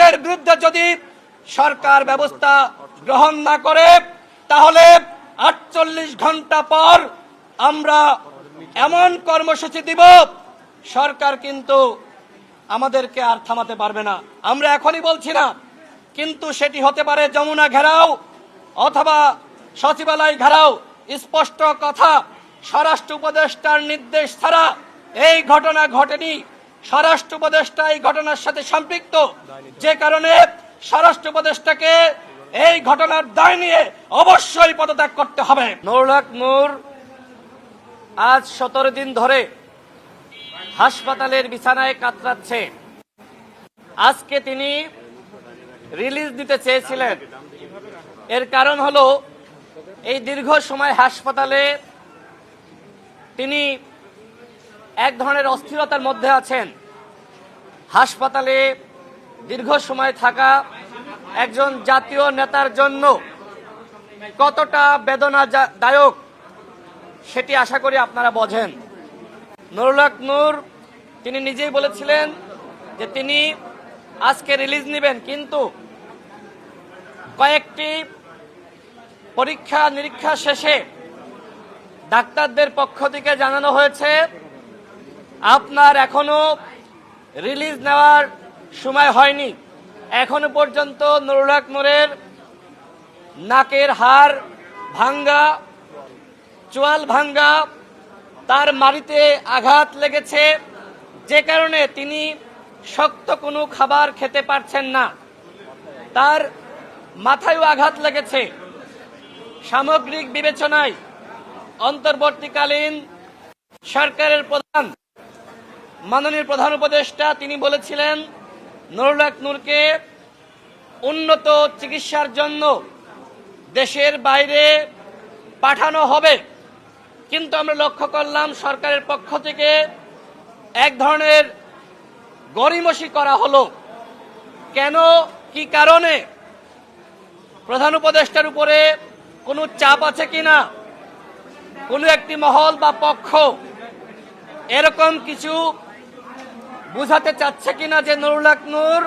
যাদের বিরুদ্ধে যদি সরকার ব্যবস্থা গ্রহণ না করে, তাহলে আটচল্লিশ ঘণ্টা পর আমরা এমন কর্মসূচি দিব, সরকার কিন্তু আমাদেরকে আর থামাতে পারবে না। আমরা এখনই বলছি না, কিন্তু সেটি হতে পারে যমুনা ঘেরাও অথবা সচিবালয় ঘেরাও। স্পষ্ট কথা, স্বরাষ্ট্র উপদেষ্টার নির্দেশ ছাড়া এই ঘটনা ঘটেনি। স্বরাষ্ট্র উপদেষ্টা এই ঘটনার সাথে সম্পৃক্ত। যে কারণে স্বরাষ্ট্র উপদেষ্টাকে এই ঘটনার দায় নিয়ে অবশ্যই পদত্যাগ করতে হবে। নুরুলাক নূর আজ সতেরো দিন ধরে হাসপাতালের বিছানায় কাতরাচ্ছে। আজকে তিনি রিলিজ দিতে চেয়েছিলেন। এর কারণ হলো, এই দীর্ঘ সময় হাসপাতালে তিনি এক ধরনের অস্থিরতার মধ্যে আছেন। হাসপাতালে দীর্ঘ সময় থাকা একজন জাতীয় নেতার জন্য কতটা বেদনাদায়ক সেটি আশা করি আপনারা বোঝেন। নুরুলাক নূর, তিনি নিজেই বলেছিলেন যে তিনি আজকে রিলিজ নেবেন, কিন্তু কয়েকটি পরীক্ষা নিরীক্ষা শেষে ডাক্তারদের পক্ষ থেকে জানানো হয়েছে, আপনার এখনও রিলিজ নেওয়ার সময় হয়নি। এখনও পর্যন্ত নুরুলাক নূরের নাকের হাড় ভাঙ্গা, চোয়াল ভাঙ্গা, তার মাড়িতে আঘাত লেগেছে। যে কারণে তিনি শক্ত কোনো খাবার খেতে পারছেন না। তার মাথায়ও আঘাত লেগেছে। সামগ্রিক বিবেচনায় অন্তর্বর্তীকালীন সরকারের প্রধান মাননীয় প্রধান উপদেষ্টা, তিনি বলেছিলেন নুরুলাক নূরকে উন্নত চিকিৎসার জন্য দেশের বাইরে পাঠানো হবে। কিন্তু আমরা লক্ষ্য করলাম, সরকারের পক্ষ থেকে এক ধরনের গরিমসি করা হলো। কেন? কি কারণে? প্রধান উপদেষ্টার উপরে কোনো চাপ আছে কি না? কোনো একটি মহল বা পক্ষ এরকম কিছু বুঝাতে চাচ্ছে কিনা যে নুরুলাক নূর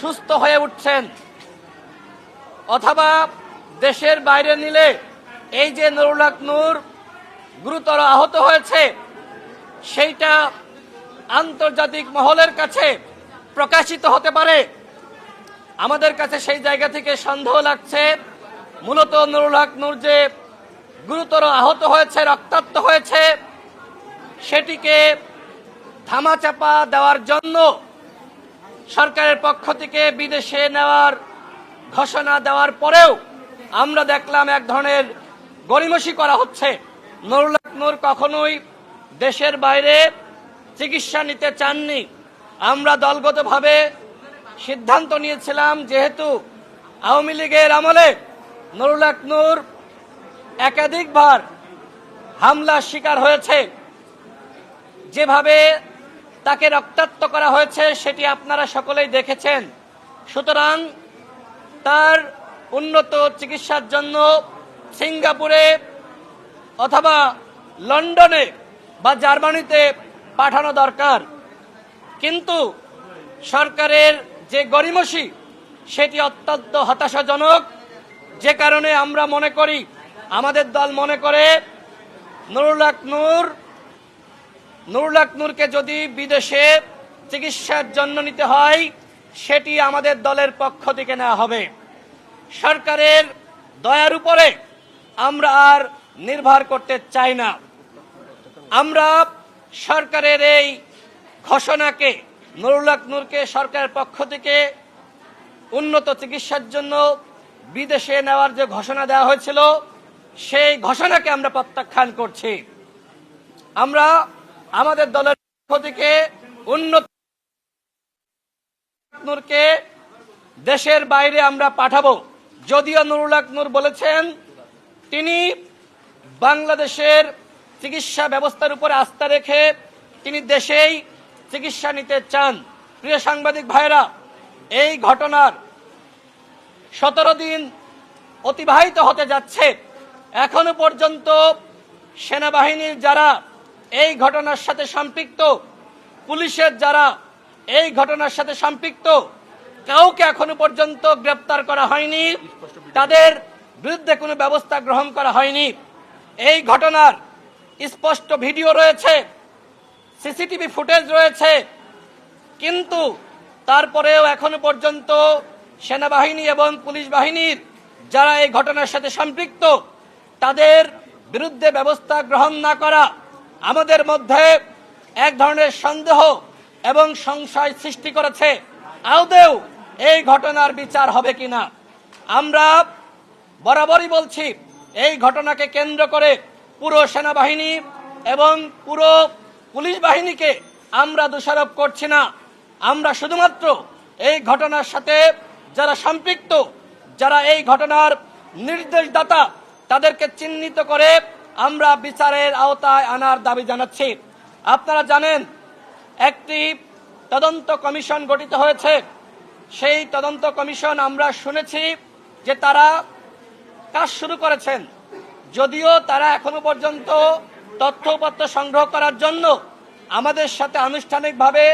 সুস্থ হয়ে উঠছেন? অথবা দেশের বাইরে নিলে এই যে নুরুলাক নূর গুরুতর আহত হয়েছে, সেইটা আন্তর্জাতিক মহলের কাছে প্রকাশিত হতে পারে। আমাদের কাছে সেই জায়গা থেকে সন্দেহ লাগছে। মূলত নুরুল হক নূর যে গুরুতর আহত হয়েছে, রক্তাক্ত হয়েছে, সেটিকে ধামাচাপা দেওয়ার জন্য সরকারের পক্ষ থেকে বিদেশে নেওয়ার ঘোষণা দেওয়ার পরেও আমরা দেখলাম এক ধরনের গরিমসি করা হচ্ছে। নুরুল হক নূর কখনোই দেশের বাইরে চিকিৎসা নিতে চাননি। আমরা দলগতভাবে সিদ্ধান্ত নিয়েছিলাম যেহেতু আওয়ামী লীগের আমলে নুরুল হক নূর একাধিকবার হামলার শিকার হয়েছে। যেভাবে তাকে রক্তাক্ত করা হয়েছে, সেটি আপনারা সকলেই দেখেছেন। সুতরাং তার উন্নত চিকিৎসার জন্য সিঙ্গাপুরে অথবা লন্ডনে বা জার্মানিতে পাঠানো দরকার। কিন্তু সরকারের যে গরিমসি সেটি অত্যন্ত হতাশাজনক। যে কারণে আমরা মনে করি, আমাদের দল মনে করে নুরুলাক নূর নুরুলাক নূরকে যদি বিদেশে চিকিৎসার জন্য নিতে হয়, সেটি আমাদের দলের পক্ষ থেকে নেওয়া হবে। সরকারের দয়ার উপরে আমরা আর নির্ভর করতে চাই না। আমরা সরকারের এই ঘোষণাকে নুরুলাক নূরকে সরকারের পক্ষ থেকে উন্নত চিকিৎসার জন্য বিদেশে নেওয়ার যে ঘোষণা দেওয়া হয়েছিল, সেই ঘোষণাকে আমরা প্রত্যাখ্যান করছি। আমরা আমাদের দলের পক্ষ থেকে উন্নত দেশের বাইরে আমরা পাঠাবো। যদিও নুরুল নূর বলেছেন, তিনি বাংলাদেশের চিকিৎসা ব্যবস্থার উপরে আস্থা রেখে তিনি দেশেই চিকিৎসা নিতে চান। প্রিয় সাংবাদিক ভাইরা এই ঘটনার সতেরো দিন অতিবাহিত হতে যাচ্ছে। এখনও পর্যন্ত সেনাবাহিনীর যারা এই ঘটনার সাথে সম্পৃক্ত পুলিশের যারা এই ঘটনার সাথে সম্পৃক্ত, কাউকে এখনও পর্যন্ত গ্রেপ্তার করা হয়নি। তাদের বিরুদ্ধে কোনো ব্যবস্থা গ্রহণ করা হয়নি। এই ঘটনার স্পষ্ট ভিডিও রয়েছে, সিসিটিভি ফুটেজ রয়েছে, কিন্তু তারপরেও এখনও পর্যন্ত সেনাবাহিনী এবং পুলিশ বাহিনীর যারা এই ঘটনার সাথে সম্পৃক্ত, তাদের বিরুদ্ধে ব্যবস্থা গ্রহণ না করা আমাদের মধ্যে এক ধরনের সন্দেহ এবং সংশয় সৃষ্টি করেছে। আদৌ এই ঘটনার বিচার হবে কিনা? আমরা বরাবরই বলছি, এই ঘটনাকে কেন্দ্র করে পুরো সেনাবাহিনী এবং পুরো পুলিশ বাহিনীকে আমরা দোষারোপ করছি না। আমরা শুধুমাত্র এই ঘটনার সাথে যারা সম্পৃক্ত, যারা এই ঘটনার নির্দেশদাতা, তাদেরকে চিহ্নিত করে আমরা বিচারের আওতায় আনার দাবি জানাচ্ছি। আপনারা জানেন, একটি তদন্ত কমিশন গঠিত হয়েছে। সেই তদন্ত কমিশন আমরা শুনেছি যে তারা কাজ শুরু করেছেন। যদিও তারা এখনও পর্যন্ত তথ্যপত্র সংগ্রহ করার জন্য আমাদের সাথে আনুষ্ঠানিকভাবে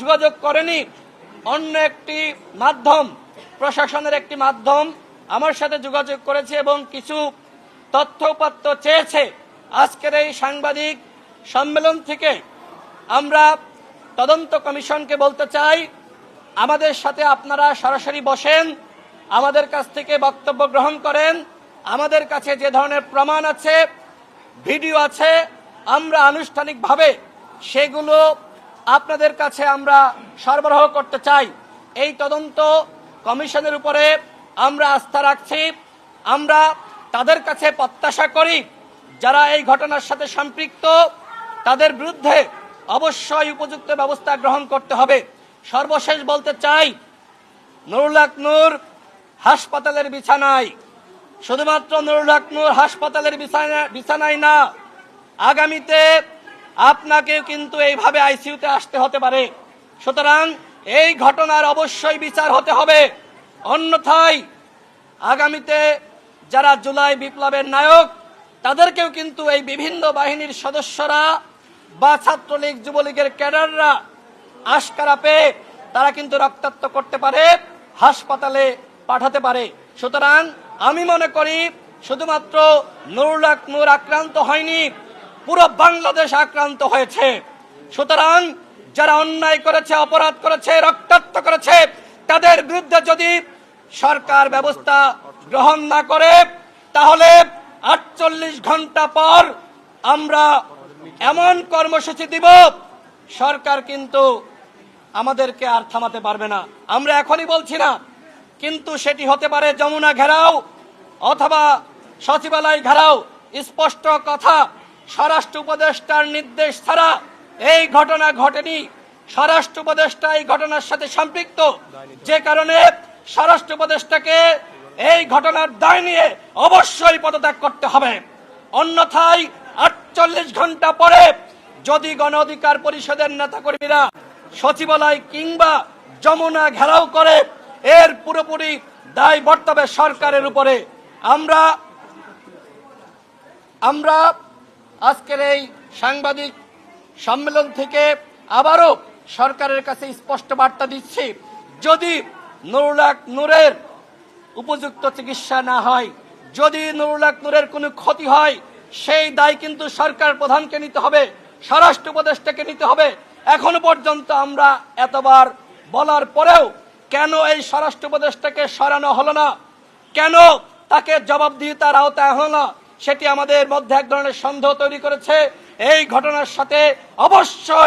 যোগাযোগ করেনি। অন্য একটি মাধ্যম, প্রশাসনের একটি মাধ্যম আমার সাথে যোগাযোগ করেছে এবং কিছু তথ্য উপাত্ত চেয়েছে। আজকের এই সাংবাদিক সম্মেলন থেকে আমরা তদন্ত কমিশনকে বলতে চাই, আমাদের সাথে আপনারা সরাসরি বসেন, আমাদের কাছ থেকে বক্তব্য গ্রহণ করেন, আমাদের কাছে যে ধরনের প্রমাণ আছে, ভিডিও আছে, আমরা আনুষ্ঠানিকভাবে সেগুলো আপনাদের কাছে আমরা সরবরাহ করতে চাই। এই তদন্ত কমিশনের উপরে আমরা আস্থা রাখছি। আমরা তাদের কাছে প্রত্যাশা করি, যারা এই ঘটনার সাথে সম্পৃক্ত, তাদের বিরুদ্ধে অবশ্যই উপযুক্ত ব্যবস্থা গ্রহণ করতে হবে। সর্বশেষ বলতে চাই, নুরুল হক নূর হাসপাতালের বিছানায়। শুধুমাত্র নুরুল হক নূর হাসপাতালের বিছানা- বিছানায় না, আগামীতে আপনাকেও কিন্তু এইভাবে আইসিইউতে আসতে হতে পারে। সুতরাং এই ঘটনার অবশ্যই বিচার হতে হবে। অন্যথায় আগামীতে যারা জুলাই বিপ্লবের নায়ক, তাদেরকেও কিন্তু এই বিভিন্ন বাহিনীর সদস্যরা বা ছাত্রলীগ, যুবলীগের ক্যাডাররা আশকারা পেয়ে তারা কিন্তু রক্তাক্ত করতে পারে, হাসপাতালে পাঠাতে পারে। সুতরাং আমি মনে করি শুধুমাত্র নুরুল নূর আক্রান্ত হয়নি, পুরো বাংলাদেশ আক্রান্ত হয়েছে। সুতরাং যারা অন্যায় করেছে, অপরাধ করেছে, রক্তাক্ত করেছে, তাদের বিরুদ্ধে যদি সরকার ব্যবস্থা গ্রহণ না করে, তাহলে আটচল্লিশ ঘণ্টা পর আমরা এমন কর্মসূচি দিব, সরকার কিন্তু আমাদেরকে আর থামাতে পারবে না। আমরা এখনই বলছি না, কিন্তু সেটি হতে পারে যমুনা ঘেরাও অথবা সচিবালয় ঘেরাও। স্পষ্ট কথা, স্বরাষ্ট্র উপদেষ্টার নির্দেশ ছাড়া এই ঘটনা ঘটেনি। স্বরাষ্ট্র উপদেষ্টা এই ঘটনার সাথে সম্পৃক্ত, যে কারণে স্বরাষ্ট্র উপদেষ্টাকে এই ঘটনার দায় নিয়ে অবশ্যই পদত্যাগ করতে হবে। অন্যথায় আটচল্লিশ ঘণ্টা পরে যদি গণ অধিকার পরিষদের নেতাকর্মীরা সচিবালয় কিংবা যমুনা ঘেরাও করে, এর পুরোপুরি দায় বর্তবে সরকারের উপরে। আমরা আমরা আজকের এই সাংবাদিক সম্মেলন থেকে আবারও সরকারের কাছে স্পষ্ট বার্তা দিচ্ছি। যদি নুরুলাক নূরের উপযুক্ত চিকিৎসা না হয়, যদি নুরুলাক নূরের কোনো ক্ষতি হয়, সেই দায় কিন্তু সরকার প্রধানকে নিতে হবে, স্বরাষ্ট্র উপদেষ্টাকে নিতে হবে। এখনও পর্যন্ত আমরা এতবার বলার পরেও কেন এই স্বরাষ্ট্র উপদেষ্টাকে সরানো হলো না? কেন তাকে জবাবদিহিতার আওতায় হলো না? সেটি আমাদের মধ্যে এক ধরনের সন্দেহ তৈরি করেছে। এই ঘটনার সাথে অবশ্যই